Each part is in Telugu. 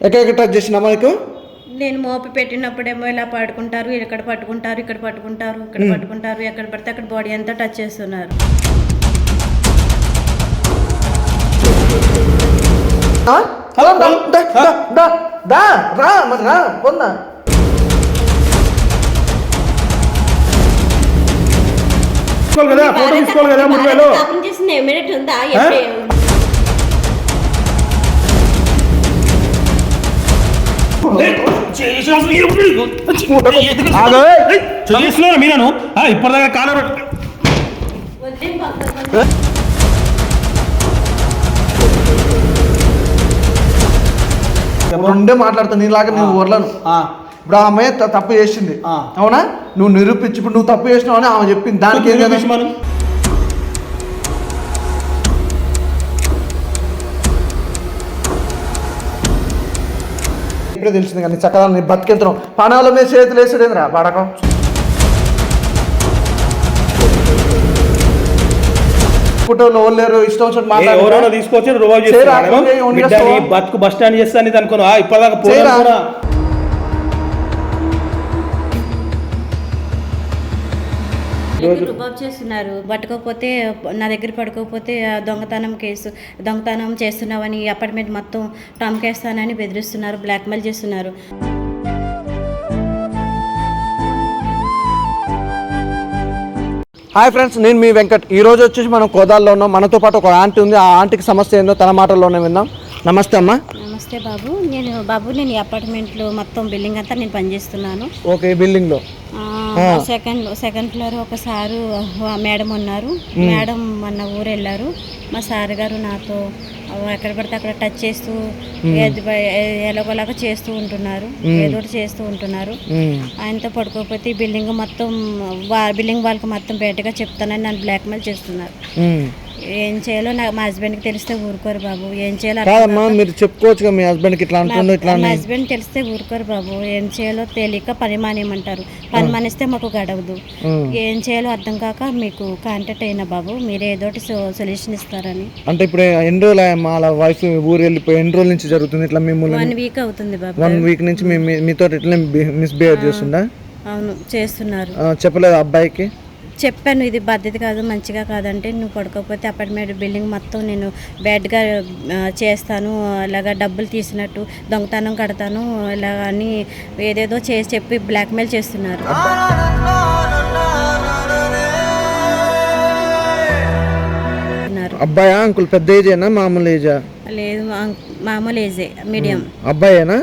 ఎక్కడెక్కడ టచ్ నీకు నేను మోపి పెట్టినప్పుడేమో ఇలా పడుకుంటారు ఇక్కడ పట్టుకుంటారు ఇక్కడ పట్టుకుంటారు ఇక్కడ పట్టుకుంటారు ఎక్కడ పడితే అక్కడ బాడీ అంతా టచ్ చేస్తున్నారు. ఆ? దా, దా, దా, దా, దా, దా, రా మరి రా పొందా? తీసుకోవాలి కదా ఫోటో తీసుకోవాలి కదా మూడు వేలు ఓపెన్ చేసిన మీరను ఇప్పటిదాకా కాలర్ రెండే మాట్లాడుతా నీలాగా నేను ఊర్లను. ఇప్పుడు ఆ అమ్మాయి తప్పు చేసింది. ఆ. అవునా? నువ్వు నిరూపించి ఇప్పుడు నువ్వు తప్పు చేసినావు అని ఆమె చెప్పింది. దానికి ఏం ఇప్పుడే తెలిసింది కానీ చక్కగా నీ బతికెళ్తున్నావు పానాల మీద చేతులు వేసాడేంద్రా పడకం ఫోటోలు ఓలేరు ఇష్టం వచ్చినట్టు ఎవరైనా మాట్లాడారు. తీసుకొచ్చి బతుకు బస్ స్టాండ్ చేస్తాను అనుకున్నా ఇప్పటిదాకా రుబాబ్ చేస్తున్నారు? పట్టుకోకపోతే నా దగ్గర పడుకోకపోతే దొంగతనం కేసు దొంగతనం చేస్తున్నావని అపార్ట్మెంట్ మొత్తం టమ్కేస్తానని బెదిరిస్తున్నారు బ్లాక్మెయిల్ చేస్తున్నారు. హాయ్ ఫ్రెండ్స్ నేను మీ వెంకట్. ఈ రోజు వచ్చేసి మనం కోదాల్లో ఉన్నాం. మనతో పాటు ఒక ఆంటీ ఉంది. ఆ ఆంటీకి సమస్య ఏందో తన మాటల్లోనే విందాం. నమస్తే అమ్మా. నమస్తే బాబు. నేను బాబు నేను ఈ అపార్ట్మెంట్లో మొత్తం బిల్డింగ్ అంతా నేను పనిచేస్తున్నాను. ఓకే బిల్డింగ్లో. సెకండ్ సెకండ్ ఫ్లోర్ ఒక సారు మేడం ఉన్నారు. మేడం మొన్న ఊరు వెళ్ళారు మా సార్ గారు నాతో ఎక్కడ పడితే అక్కడ టచ్ చేస్తూ ఎలాగోలాగా చేస్తూ ఉంటున్నారు. ఏదో చేస్తూ ఉంటున్నారు. ఆయనతో పడుకోకపోతే ఈ బిల్డింగ్ మొత్తం బిల్డింగ్ వాళ్ళకి మొత్తం బయటగా చెప్తానని నన్ను బ్లాక్మెయిల్ చేస్తున్నారు. ఏం చేయాలో నా మా హస్బెండ్కి తెలిస్తే ఊరుకోరు బాబు. ఏం చేయాలో కాదమ్మా మీరు చెప్పుకోవచ్చు మీ హస్బెండ్కి ఇట్లా అంటుండో ఇట్లా మా హస్బెండ్ తెలిస్తే ఊరుకోరు బాబు. ఏం చేయాలో తెలియక పని మానేయమంటారు. పని మానేస్తే మాకు గడవదు. ఏం చేయాలో అర్థం కాక మీకు కాంటాక్ట్ అయిన బాబు. మీరే ఏదో ఒకటి సొల్యూషన్ ఇస్తారని. అంటే ఇప్పుడు ఎన్ని రోజులు అలా వైఫ్ ఊరు వెళ్ళిపోయి ఎన్ని రోజుల నుంచి జరుగుతుంది ఇట్లా మిమ్మల్ని? వన్ వీక్ అవుతుంది బాబు. వన్ వీక్ నుంచి మీ మీతో ఇట్లా మిస్బిహేవ్ చేస్తుందా? అవును చేస్తున్నారు. చెప్పలేదు అబ్బాయికి? చెప్పాను ఇది పద్ధతి కాదు మంచిగా కాదంటే నువ్వు పడుకోకపోతే అపార్ట్మెంట్ బిల్డింగ్ మొత్తం నేను బ్యాడ్గా చేస్తాను ఇలాగా డబ్బులు తీసినట్టు దొంగతనం కడతాను ఇలా అని ఏదేదో చేసి చెప్పి బ్లాక్మెయిల్ చేస్తున్నారు. అబ్బాయా అంకుల్ పెద్ద ఏజేనా మామూలు ఏజా లేదు మామూలు ఏజే మీడియం అబ్బాయేనా.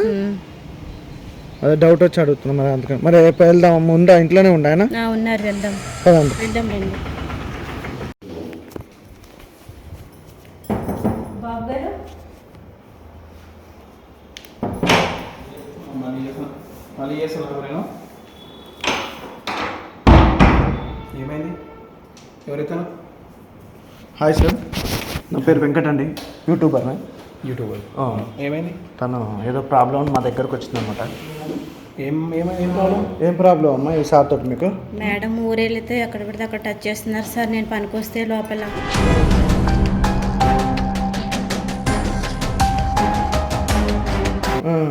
అదే డౌట్ వచ్చి అడుగుతున్నా మరి అందుకని. మరి రేపు వెళ్దాం. ఉందా ఇంట్లోనే ఆయన? ఆ, ఉన్నారు. వెళ్దాం. పదండి. వెళ్దాం రండి. మళ్ళీ నేను ఏమైంది? ఎవరైతే హాయ్ సార్ నా పేరు వెంకట్ అండి. యూట్యూబర్ యూట్యూబర్ ఏమైంది? తను ఏదో ప్రాబ్లం మా దగ్గరకు వచ్చిందనమాట. ఏం ఏమైంది? ఏం ప్రాబ్లం? ఏం ప్రాబ్లం అమ్మా? ఈ సార్ తోటి మీకు? మేడం ఊరెళ్తే అక్కడ పెడితే అక్కడ టచ్ చేస్తున్నారు సార్. నేను పనికొస్తే లోపల.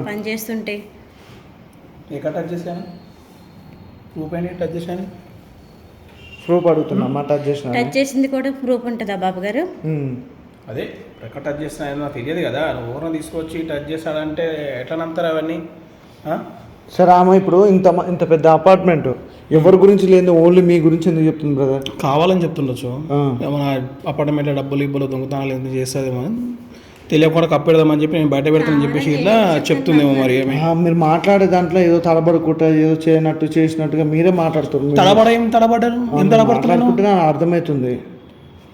పని చేస్తుంటే. ఎక్కడ టచ్ చేశాను? రూప్ ఏంటి? టచ్ చేశాను? ప్రూఫ్ అడుగుతున్నా అమ్మా టచ్ చేసిన టచ్ చేసింది కూడా ప్రూఫ్ ఉంటుందా బాబు గారు అదే. ఎక్కడ టచ్ చేస్తున్నా నాకు తెలియదు కదా. నువ్వు ఊరిని తీసుకొచ్చి టచ్ చేస్తాడంటే ఎట్లా నమ్ముతారు అవన్నీ? సరే ఆమె ఇప్పుడు ఇంత ఇంత పెద్ద అపార్ట్మెంట్. ఎవరి గురించి లేదు ఓన్లీ మీ గురించి ఎందుకు చెప్తుంది బ్రదర్? కావాలని చెప్తుండొచ్చు. ఆ. ఏమైనా అపార్ట్మెంట్లో డబ్బులు ఇబ్బులు దొంగతనాలు ఎందుకు చేస్తుందేమో అని తెలియకుండా కప్పెడదామని చెప్పి నేను బయట పెడతానని చెప్పేసి ఇట్లా చెప్తుందేమో మరి ఏమి మీరు మాట్లాడే దాంట్లో ఏదో తడబడుకుంటా ఏదో చేయనట్టు చేసినట్టుగా మీరే మాట్లాడుతున్నారు. తడబడ ఏం తడబడ్డారు ఏం నాకు అర్థమవుతుంది.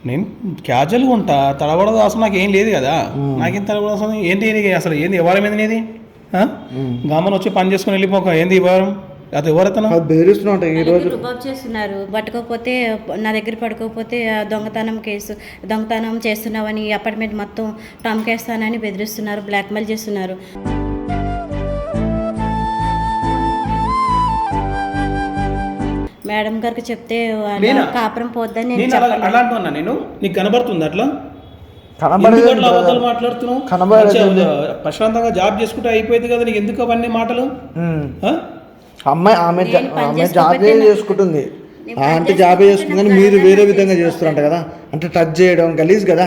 నేను క్యాజువల్గా ఉంటా తడబడదు అసలు నాకు ఏం లేదు కదా. నాకేం తడబడదు అసలు ఏంటి అసలు ఏంది? ఎవరం ఏంది నీది? ఆ? గామన్ వచ్చి పని చేసుకుని వెళ్ళిపోక ఏంది ఎవరం అది ఎవరైతే బెదిరిస్తున్నా ఈ రోజు. చేస్తున్నారు. పట్టుకోకపోతే నా దగ్గర పడుకోకపోతే దొంగతనం కేసు దొంగతనం చేస్తున్నావని అపార్ట్మెంట్ మొత్తం టమ్కేస్తానని బెదిరిస్తున్నారు బ్లాక్మెయిల్ చేస్తున్నారు. మేడం గారికి చెప్తే వాళ్ళ? కాపురం పోద్దని నేను అలా ఉన్నా నేను? నీకు కనబడుతుంది అట్లా? కనబడేది ఎందుకు అట్లా అబద్ధాలు మాట్లాడుతున్నావు? కనబడేది మంచిగా ప్రశాంతంగా జాబ్ చేసుకుంటే అయిపోయింది కదా నీకు. ఎందుకు అవన్నీ మాటలు? ఉమ్. ఆ? అమ్మాయి ఆమె జా- నేను పని ఆమె చేసుకోకపోతే జాబే నాకు- చేసుకుంటుంది. నేను పని అంటే జాబే చేసుకుందని మీరు వేరే విధంగా చేస్తారు. చేస్తారంట కదా. అంటే టచ్ చేయడం గలీజ్ కదా?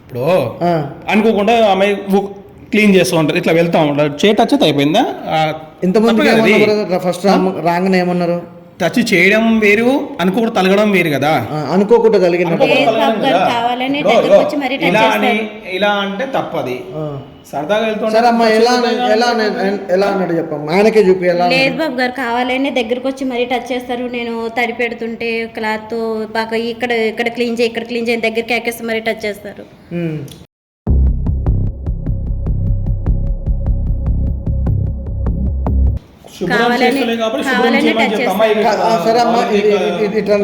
ఇప్పుడు ఆ. అనుకోకుండా ఆమె క్లీన్ చేస్తూ ఉంటారు ఇట్లా వెళ్తా ఉంటారు. చే టచ్ అయితే అయిపోయిందా అది. ఫస్ట్ రాగానే ఏమన్నారు? టచ్ చేయడం వేరు అనుకోకుండా తలగడం వేరు కదా. అనుకోకుండా కలిగిన అనుకోకుండా లేదు తలగడం బాబు గారు, కదా. కావాలని ఇప్పుడు దగ్గరకు వచ్చి మరీ టచ్ ఇలా అని చేస్తారు. ఇలా అంటే తప్పది. సరదాగా వెళ్తుంటే సరే అమ్మా ఎలా అన్న- ఎలా అన్న- ఎలా అన్నాడు చెప్పమ్మా? ఆయనకే చూపి? లేదు బాబు గారు కావాలని దగ్గరకు వచ్చి మరీ టచ్ చేస్తారు. నేను తడి పెడుతుంటే క్లాత్ బాగా ఇక్కడ ఇక్కడ క్లీన్ చేయి ఇక్కడ క్లీన్ చేయి దగ్గరికి ఎక్కేసి మరీ టచ్ చేస్తారు. కావాలని- కావాలని టచ్ సరే అమ్మా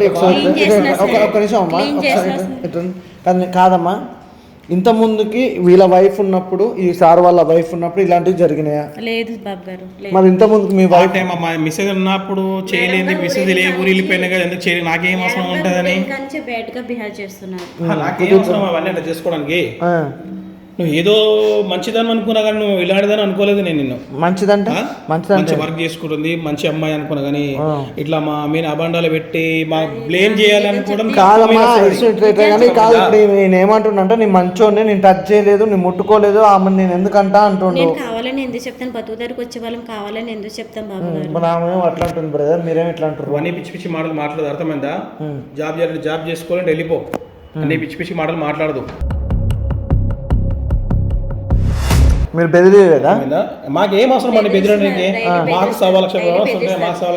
ఒక. ఒక్క నిమిషం అమ్మా ఒకసారి కాదమ్మా ఇంత ముందుకి వీళ్ళ వైఫ్ ఉన్నప్పుడు ఈ సార్ వాళ్ళ వైఫ్ ఉన్నప్పుడు ఇలాంటివి జరిగినాయా? లేదు బాబు గారు లేదు. మరి ఇంత ముందుకు మీ వైఫ్ టైం అమ్మా మిస్సెస్ ఉన్నప్పుడు చేయలేదు మిస్సెస్ లే ఊరు వెళ్ళిపోయినా కదా ఎందుకు చేయలేదు నాకేం అవసరం ఉంటుందని? కంచె బ్యాడ్గా బిహేవ్ చేస్తున్నారు నాకేం అవసరం అవన్నీ చేసుకోవడానికి. ఆ, నువ్వు ఏదో మంచిదని అనుకున్నా కానీ నువ్వు ఇలాంటిదని అనుకోలేదు నేను నిన్ను. మంచిదంటే? మంచి వర్క్ చేసుకుంటుంది మంచి అమ్మాయి అనుకున్నా కానీ. ఇట్లా మా మీద అబండాలు పెట్టి మా బ్లేమ్ చేయాలనుకోవడం కాదు నేను ఏమంటున్నా నేను మంచోడిని నేను టచ్ చేయలేదు నేను ముట్టుకోలేదు ఆమె నేను ఎందుకంటా అంటుండు. నేను కావాలని ఎందుకు చెప్తాను? బతుకు దగ్గరకు వచ్చే వాళ్ళం కావాలని ఎందుకు చెప్తాను బాబు మన ఆమె అట్లా అంటుంది బ్రదర్ మీరేం ఇట్లా అంటారు అన్ని పిచ్చి పిచ్చి మాటలు మాట్లాడదు అర్థమైందా? జాబ్ చేయాలంటే జాబ్ చేసుకోవాలంటే వెళ్ళిపో. అన్ని పిచ్చి పిచ్చి మాటలు మాట్లాడదు. మీరు బెదిరియలేదా? మాకేం అవసరం అండి బెదిరడానికి డైలీ మాకు సవా లక్షల డైలీ మాకు సవా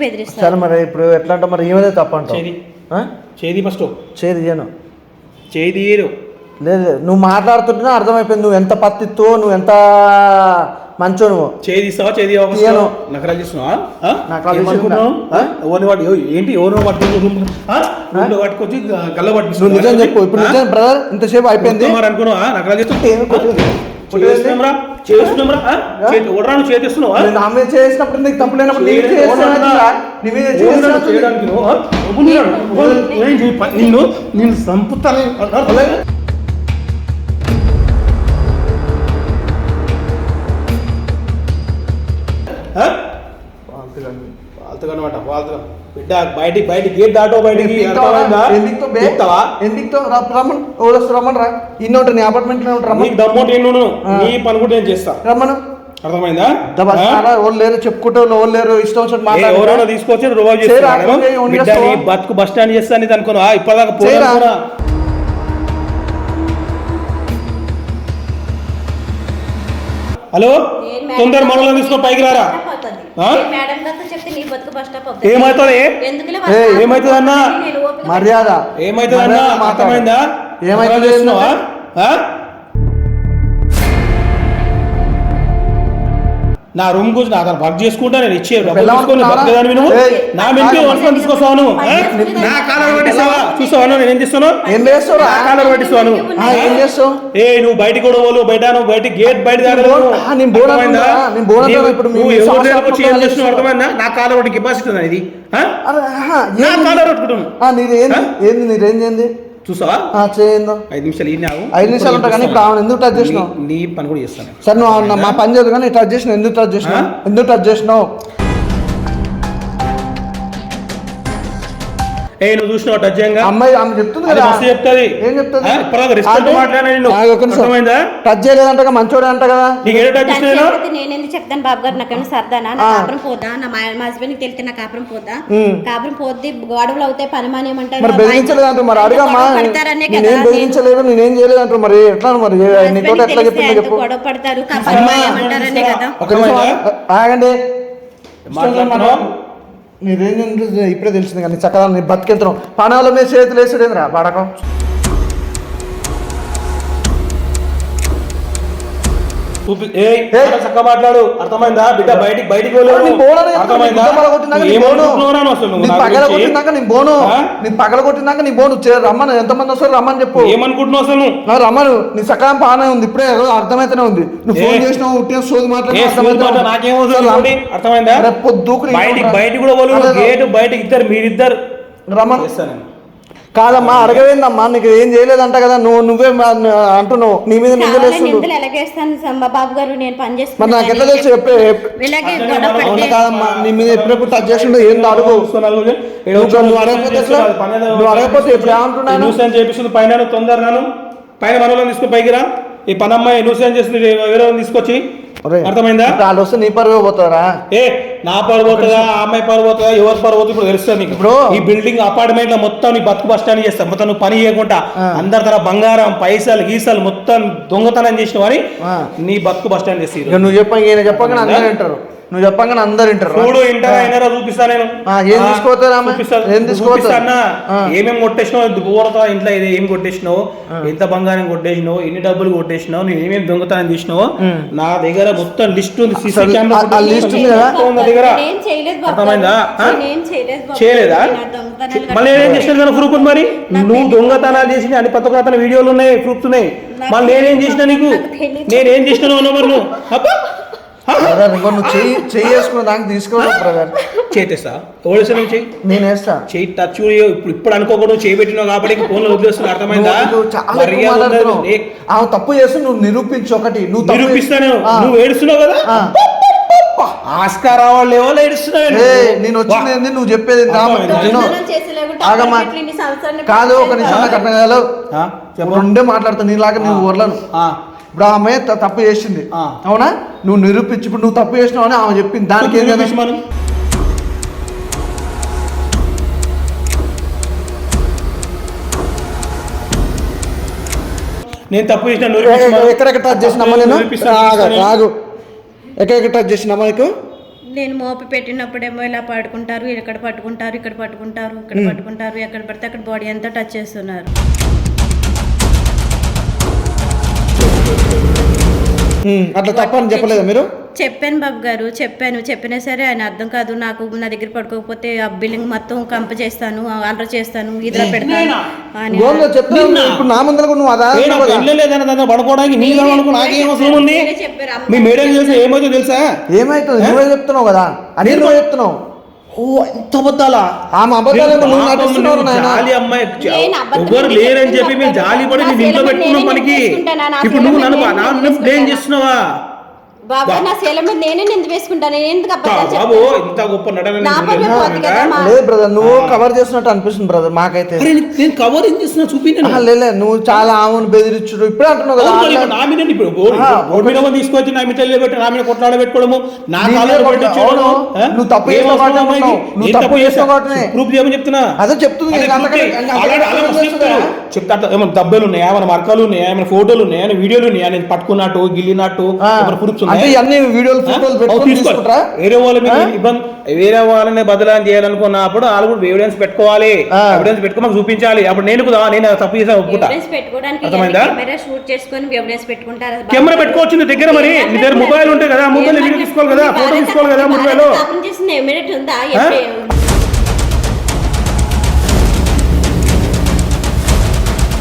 బెదిరిస్తారు సరే మరి ఇప్పుడు ఎట్లా అంటే మరి ఏమైతే తప్పంటావు చేది. ఆ? చేది ఫస్ట్. చేది చేయను. చేది లేదు లేదు. నువ్వు మాట్లాడుతుంటేనే అర్థమైపోయింది. నువ్వు ఎంత పత్తితో నువ్వు ఎంత మంచో నువ్వు చేది ఇస్తావా? చేది ఇయ్యను. నకరాలు చేస్తున్నావా? ఆ? నకరాలు ఏమనుకున్నావు? చేస్తున్నా. ఆ? ఎవరిని వాడు ఏంటి? ఎవరిని పట్టుకుని రూమ్ రూమ్లో పట్టుకొచ్చి గల్ల నువ్వు నిజం చెప్పు. ఇప్పుడు నిజం బ్రదర్ ఇంతసేపు అయిపోయింది. మరి అనుకున్నావా? నకరాలు ఏమి కొట్టేది? చేస్తున్నాంరా చేస్తున్నాంరా ఓడరాను చేస్తున్నావా నేను నా మీద చేసినప్పుడు నీకు తప్పు లేనప్పుడు నీకు చేయలేదు, చేసినా ఓడరా. నీ మీద ఓడరాను ఫాల్తుగా అనమాట ఫాల్తుగా బిడ్డ బయటికి బయటికి గేట్ దాటో బయటికి అర్థమైందా? ఎందుకు బే చెప్తావా? ఎందుకు రమ్మను. ఓడొస్తు రమ్మను రా. ఇన్ని ఉంటారు నీ అపార్ట్మెంట్లో రమ్మను? నీకు దమ్ముంటే నేను నీ పని కూడా నేను చేస్తా. రమ్మను. అర్థమైందా? ఓళ్ళు లేరు చెప్పుకుంటే వాళ్ళు లేరు ఇష్టం వచ్చినట్టు ఏ, ఎవరైనా తీసుకొచ్చి అక్కడికి ఉండి బిడ్డ నీ? బతుకు బస్ స్టాండ్ చేస్తాను ఇది అనుకున్నా ఇప్పటిదాకా. పోరా హలో? తొందర మనలో తీసుకొని పైకి రారా? ఏమవుతుంది ఏమవుతుంది అన్నా? మర్యాద. ఏమైతుంది అన్న. అర్థమైందా? ఏమైతుంది నా రూమ్ గురించి నా అతను వర్క్ చేసుకుంటా నేను ఇచ్చే నువ్వు నా మెంటి నువ్వు? ఆ? నా కాలర్ పట్టిస్తావా? చూస్తావా నేను ఏం చేస్తాను? ఏం చేస్తావురా? నా కాలర్ పట్టిస్తావా నువ్వు? ఆ, ఏం చేస్తావు? ఏ నువ్వు బయటికి కూడా పోలు బయట నువ్వు బయట గేట్ బయట అర్థమైందా? నా కాలర్ ఒకటి కెపాసిటీ ఉంది ఇది నా? కాలర్ పట్టుకుంటాను ఏంది? చూసావా? చేయందో? ఐదు నిమిషాలు ఈ ఐదు నిమిషాలు ఉంటా కానీ ఇప్పుడు ఆమెను ఎందుకు టచ్ చేసినావు? నీ- పని కూడా చేస్తాను. సరే నువ్వు ఆమె మా పని చేయదు కానీ టచ్ చేసినావు. ఎందుకు టచ్ చేసినావు? ఎందుకు టచ్ చేసినావు? ఏ నువ్వు చూసినావు టచ్ చేయంగా అమ్మాయి ఆమె చెప్తుంది కదా. మస్తు చెప్తుంది. ఏం చెప్తుంది? అంటే- మాట్లాడినా. అర్థమైందా? టచ్ చేయలేదంట మంచోడే అంట కదా. నీకు ఏ టచ్ చెప్తే నేను ఎందుకు చెప్తాను బాబు గారు? నాకేమైనా సరదానా? నా. కాపురం పోదా? నా మా హస్బెండ్ తెలితే నా కాపురం పోదా. కాపురం పోద్ది గొడవలు అవుతాయి పని మానేమంటారు మరి బెదిరించలేదంట మరి. అడగమ్మా నేనేం బెదిరించలేదు నేనేం చేయలేదంట మరి. ఎట్లా మరి? నీ తోట ఎట్లా చెప్పిందో చెప్పు. గొడవ పడతారు మానేమంటారనే కదా. ఒక నిమిషం? ఆగండి. మాట్లాడుతున్నావు? నీ రేంజ్ ఇప్పుడే తెలిసింది కానీ చక్కగా నీ బతికెళ్తున్నావు పనాల మీద చేతులు వేసాడేంద్రా పడకం మాట్లాడు. అర్థమైందా బిడ్డ? బయటికి బయటికి పగల? కొట్టినాక నీ బోను? నీ పగల కొట్టినాక నీ బోను రమ్మను. ఎంతమంది వస్తారు రమ్మని చెప్పు. ఏమనుకుంటున్నావు అసలు నా రమ్మను. నీ సకాలం బాగానే ఉంది. ఇప్పుడే అర్థమైతేనే ఉంది. నువ్వు ఫోన్? చేసినావు ఉట్టిన సోది ఏ మాట్లాడినావు, సూది అర్థమైతేనే మాట ఉంది. నాకేం అవసరం సరే, చూడండి, అర్థమైందా? రేపు పొద్దుకు బయటికి కూడా గేటు బయటికి ఇద్దరు మీరిద్దరు. నేను. కాదమ్మా అడగవేందమ్మా నీకు ఏం చేయలేదంట కదా నువ్వు నువ్వే మా- అంటున్నావు. నీ మీద నిందలు కావాలని వేస్తుండు. నిందలు ఎలాగేస్తాను సంబ బాబు గారు? నేను పని మరి నాకు ఎట్లా తెలుసు చెప్పే కాదమ్మా నీ మీద ఎప్పుడెప్పుడు టచ్ చేసిండు ఏందో అడుగు నువ్వు నువ్వు అడగకపోతే? నువ్వు అడగకపోతే ఇప్పుడు ఏమంటున్నాను చేపిస్తుంది పైన తొందరగాను పైన మనలో తీసుకుని పైకి రా ఈ పని అమ్మాయి న్యూసెన్స్ చేస్తుంది వేరే తీసుకొచ్చి. అర్థమైందా? వాళ్ళు వస్తే నీ పరుగు పోతారా? ఏ నా పరువు పోతుందా ఆ అమ్మాయి పరువు పోతుందా ఎవరి పరువు పోతుందో ఇప్పుడు తెలుస్తుంది నీకు. ఇప్పుడు- ఈ బిల్డింగ్ అపార్ట్మెంట్లో మొత్తం నీ బతుకు బస్ స్టాండ్ చేస్తా. మొత్తం నువ్వు పని చేయకుండా అందరి తర బంగారం పైసలు గీసాలు మొత్తం దొంగతనం చేసిన వారి. నీ బతుకు బస్ స్టాండ్ చేసి నువ్వు చెప్పంగా ఈయన చెప్పగానే అందరు వింటారు నువ్వు చెప్పంగానే అందరు వింటారు. చూడు ఇంటర్ అయినారా చూపిస్తా నేను. ఆ, ఏం? చూపిస్తా. ఏం? చూపిస్తా అన్న. ఆ. ఏమేం కొట్టేసినావు? ఊరతో ఇంట్లో ఇది ఏం కొట్టేసినావు? ఎంత బంగారం కొట్టేసినావు? ఎన్ని డబ్బులు కొట్టేసినావు? నువ్వు ఏమేం దొంగతనం చేసినావు? నా దగ్గర మొత్తం లిస్ట్ ఉంది సీసీ కెమెరా లిస్ట్ ఉంది కదా? మొత్తం నా దగ్గర. నేను చేయలేదు బాబు. అర్థమైందా? చేయలేదు మళ్ళీ నేనేం చేసిన ప్రూఫ్ ఉంది మరి? నువ్వు దొంగతనాలు చేసిన అన్ని పత్రిక అతని వీడియోలు ఉన్నాయి ప్రూఫ్స్ ఉన్నాయి. మళ్ళీ నేనేం చేసిన నీకు? నేనేం చేసినావు అన్నవారు నువ్వు? బ్రదర్ ఇంకో నువ్వు చెయ్యి చెయ్యి వేసుకున్న దానికి తీసుకోవాలి బ్రదర్ చేతేస్తా నువ్వు చెయ్యి నేను వేస్తా చేయి టచ్ ఇప్పుడు ఇప్పుడు అనుకోకుండా చేయి పెట్టినావు కాబట్టి ఫోన్ వదిలేస్తున్నా అర్థమైందా నువ్వు- చాలా ఎక్కువ. మాట్లాడుతున్నావు. ఆమె తప్పు చేస్తే నువ్వు నిరూపించు ఒకటి నువ్వు తప్పు నిరూపిస్తాను ఆ. నువ్వు ఏడుస్తున్నావు కదా ఆ. ఆస్కార్ అవార్డు ఏమో ఏడుస్తున్నావు ఏయ్, నేను వచ్చింది ఏంది నువ్వు చెప్పేది ఏంది? ఆమె అర్థమైందా? విను. దొంగతనం చేసేలేకుంటే ఆగమ్మా. అప్పటికి ఇన్ని సంవత్సరాలు కాదు ఒక నిమిషం నాకు అర్థం కాదు ఆ, చెప్పు. రెండే మాట్లాడుతా నీలాగా నువ్వు వర్లను ఆ, ఇప్పుడు ఆమె త- తప్పు చేసింది ఆ. అవునా నువ్వు నిరూపించి ఇప్పుడు నువ్వు తప్పు చేసినావు అని ఆమె చెప్పింది. దానికి ఏం కదా? నిరూపించమను. నేను తప్పు చేసిన. ఎక్కడెక్కడ టచ్ చేసినామా నేను? ఎక్కడెక్కడ టచ్ చేసినామా నీకు? నేను మోపి పెట్టినప్పుడేమో ఇలా పడుకుంటారు ఇక్కడ పట్టుకుంటారు ఇక్కడ పట్టుకుంటారు ఇక్కడ పట్టుకుంటారు ఎక్కడ పడితే అక్కడ బాడీ అంతా టచ్ చేస్తున్నారు. అట్లా తప్పని చెప్పలేదా మీరు? చెప్పాను బాబు గారు చెప్పాను చెప్పినా సరే ఆయన అర్థం కాదు నాకు నా దగ్గర పడుకోకపోతే ఆ బిల్డింగ్ మొత్తం కంప చేస్తాను అల్లరి చేస్తాను ఇదిలో పెడతాను అని గోల్లో చెప్తున్నావు నిన్న. ఇప్పుడు నా ముందర కూడా నువ్వు అదా దాంట్లో పడుకోవడానికి నీ అనుకో నాకేం అవసరం ఉంది? మీరే చెప్పారు అమ్మ మీ మేడం తెలుసా ఏమైతే తెలుసా? ఏమైతుంది? నువ్వే చెప్తున్నావు కదా. అని నువ్వే చెప్తున్నావు. ఓ ఇంత అబద్ధాలా? ఆమె నువ్వు నటిస్తున్నావు నాయన. జాలి అమ్మాయి ఎవరు లేరని చెప్పి మేము? జాలి పడి నేను ఇంట్లో పెట్టుకున్నాం నేనే పనికి. ఇప్పుడు నువ్వు నన్ను నేనే? చేస్తున్నావా? బాబు నా శీల మీద నేనే నింద వేసుకుంటాను నేను ఎందుకు బాబు? ఇంత గొప్ప లేదు బ్రదర్ నువ్వు కవర్ చేసినట్టు అనిపిస్తుంది బ్రదర్ మాకైతే. నేను కవర్ ఏం చేస్తున్నా చూపించాను నువ్వు చాలా ఆమెను బెదిరించుడు. ఇప్పుడే అంటున్నావు కదా ఇప్పుడు తీసుకొచ్చి నా పెట్టి కొట్లాడ పెట్టుకోవడము నా? నువ్వు తప్పు. నువ్వు తప్పు. ప్రూఫ్ చేయమని చెప్తున్నా. అదే చెప్తుంది చెప్తా అట్లా ఏమైనా దెబ్బలు ఉన్నాయా? ఏమైనా మరకలు ఉన్నాయా? ఏమైనా ఫోటోలు ఉన్నాయా? ఏమైనా వీడియోలు ఉన్నాయా? నేను పట్టుకున్నట్టు గిల్లినట్టు ప్రూఫ్స్ ఇవన్నీ వీడియోలు ఫోటోలు వేరే వాళ్ళ మీద? ఇబ్బంది? వేరే వాళ్ళని బదలాన్ని చేయాలనుకున్నప్పుడు వాళ్ళు కూడా ఎవిడెన్స్ పెట్టుకోవాలి. ఎవిడెన్స్ పెట్టుకో మాకు చూపించాలి. అప్పుడు నేను కూడా నేను తప్పు చేసాను ఒప్పుకుంటా. అర్థమైందా? కెమెరా పెట్టుకోవచ్చు నీ దగ్గర మరి. నీ దగ్గర మొబైల్ ఉంటాయి కదా మొబైల్ వీడియో తీసుకోవాలి కదా ఫోటో తీసుకోవాలి కదా మొబైల్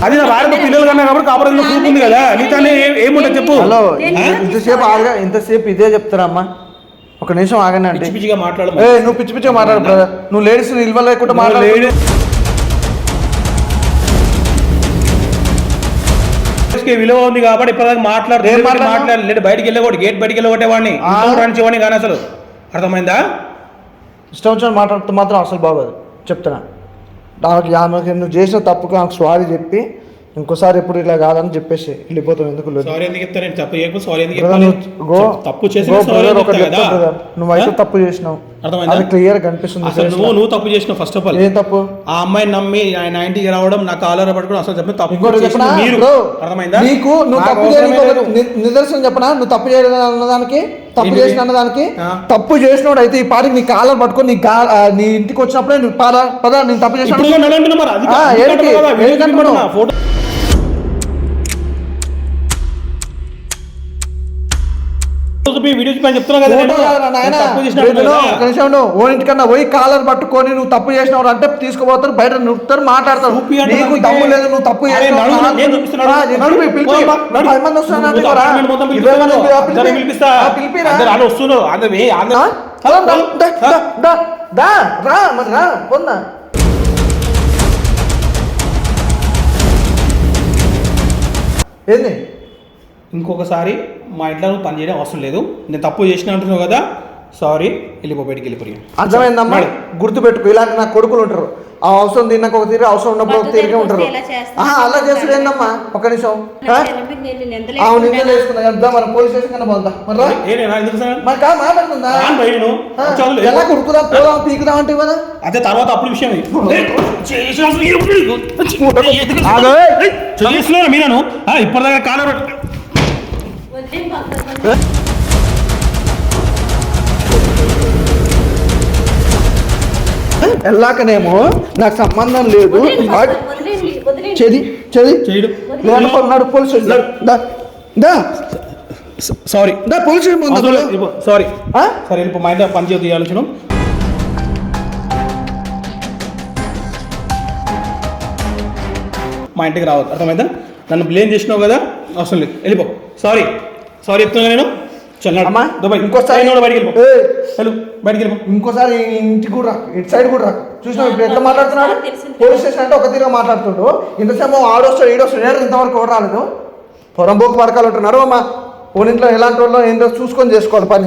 అది నా భార్య పిల్లలు కన్నా కాబట్టి కాపురం ప్రూఫ్ ఉంది కదా. నీతో ఏముంటుంది చెప్పు. హలో ఇంతసేపు ఆగా ఇంతసేపు ఇదే చెప్తారమ్మా ఒక నిమిషం ఆగండి అంటే పిచ్చి పిచ్చిగా మాట్లాడు ఏ నువ్వు పిచ్చి పిచ్చిగా మాట్లాడు బ్రదర్ నువ్వు లేడీస్ నిల్వ లేకుండా మాట్లాడు. కి విలువ ఉంది కాబట్టి ఇప్పటిదాకా మాట్లాడు ఏం మాట్లాడి. లేదు బయటికి వెళ్ళకూడదు గేట్ బయటికి వెళ్ళగొట్టేవాడిని ఆ. రానిచ్చేవాడిని కానీ అసలు. అర్థమైందా? ఇష్టం వచ్చిన మాట్లాడితే మాత్రం అసలు బాగోదు. చెప్తున్నా. నాకు ఆమెకి నువ్వు చేసిన తప్పుకు నాకు సారీ చెప్పి ఇంకోసారి ఎప్పుడు ఇలా కాదని చెప్పేసి వెళ్ళిపోతాం. ఎందుకు తప్పు నువ్వైతే? తప్పు చేసినావు. అర్థమైందా? అది క్లియర్ కనిపిస్తుంది నువ్వు. నువ్వు తప్పు చేసినావు ఫస్ట్ ఆఫ్ ఆల్ ఏం తప్పు? ఆ అమ్మాయిని నమ్మి ఆయన ఇంటికి రావడం నా కాలర్ పట్టుకోవడం అసలు చెప్పిన తప్పు మీరు. అర్థమైందా? నీకు నువ్వు తప్పు నిదర్శనం చెప్పనా? నువ్వు తప్పు చేయడం అన్నదానికి తప్పు? చేసిన అన్నదానికి. తప్పు చేసినోడు అయితే ఈ పాటికి నీ కాలర్ పట్టుకొని నీ కా నీ ఇంటికి వచ్చినప్పుడే పద పద నేను తప్పు చేసిన ఓనిటికన్నా పోయి కాలర్ పట్టుకొని నువ్వు తప్పు చేసినావు అంటే తీసుకుపోతారు బయట నువ్వుతారు మాట్లాడతారు. నీకు తప్పు లేదు నువ్వు తప్పు పిలిపిరా? ఏంది? ఇంకొకసారి మా ఇంట్లో నువ్వు పని చేయడం అవసరం లేదు. నేను తప్పు చేసిన అంటున్నావు కదా సారీ వెళ్ళిపో బయటికి వెళ్ళిపోయి. అర్థమైందమ్మా. గుర్తుపెట్టుకో ఇలాంటి నా కొడుకులు ఉంటారు. ఆ అవసరం తిన్నాక ఒక తీరు అవసరం ఉన్నప్పుడు ఒక తీరుగా ఉంటారు. అలా చేసుడు ఏందమ్మా? ఒక నిమిషం. అవును నిందలు వేసుకున్నా కదా మరి పోలీస్ స్టేషన్ కన్నా పోదా మరి కా మాట్లాడుతుందా. ఎలా కొడుకుదాం పోదాం పీకుదాం అంటే కదా. అదే తర్వాత అప్పుడు విషయం ఇప్పటిదాకా కాలర్ వెళ్ళాకనేమో నాకు సంబంధం లేదు. చెది చెది నడు పోలీస్. దా సారీ. దా పోలీస్? సారీ? సరే వెళ్ళిపో మా ఇంట్లో పని చేయొద్దు ఆలోచన మా ఇంటికి రావద్దు. అర్థమైందా? నన్ను బ్లేమ్ చేసినావు కదా? అవసరం లేదు. వెళ్ళిపో. సారీ. సారీ చెప్తున్నా నేను. చల్ అమ్మా, దుబాయ్ ఇంకోసారి- కూడా బయటికి వెళ్ళిపో. ఏయ్, వెళ్ళు బయటికి వెళ్ళిపో. ఇంకోసారి ఇంటికి కూడా ఇటు సైడ్ కూడా చూసినావు ఇప్పుడు ఎట్లా మాట్లాడుతున్నాడు? పోలీస్ స్టేషన్ అంటే ఒక తీరుగా మాట్లాడుతుండు. ఇంతసేపు ఆడొస్తాడు ఈడొస్తాడు ఏడు ఇంతవరకు కూడా రాలేదు. పొరంబోకు పడకాలు ఉంటున్నారు మా పోలీంట్లో ఎలాంటి వాళ్ళు ఏంటో చూసుకొని చేసుకోవాలి పని.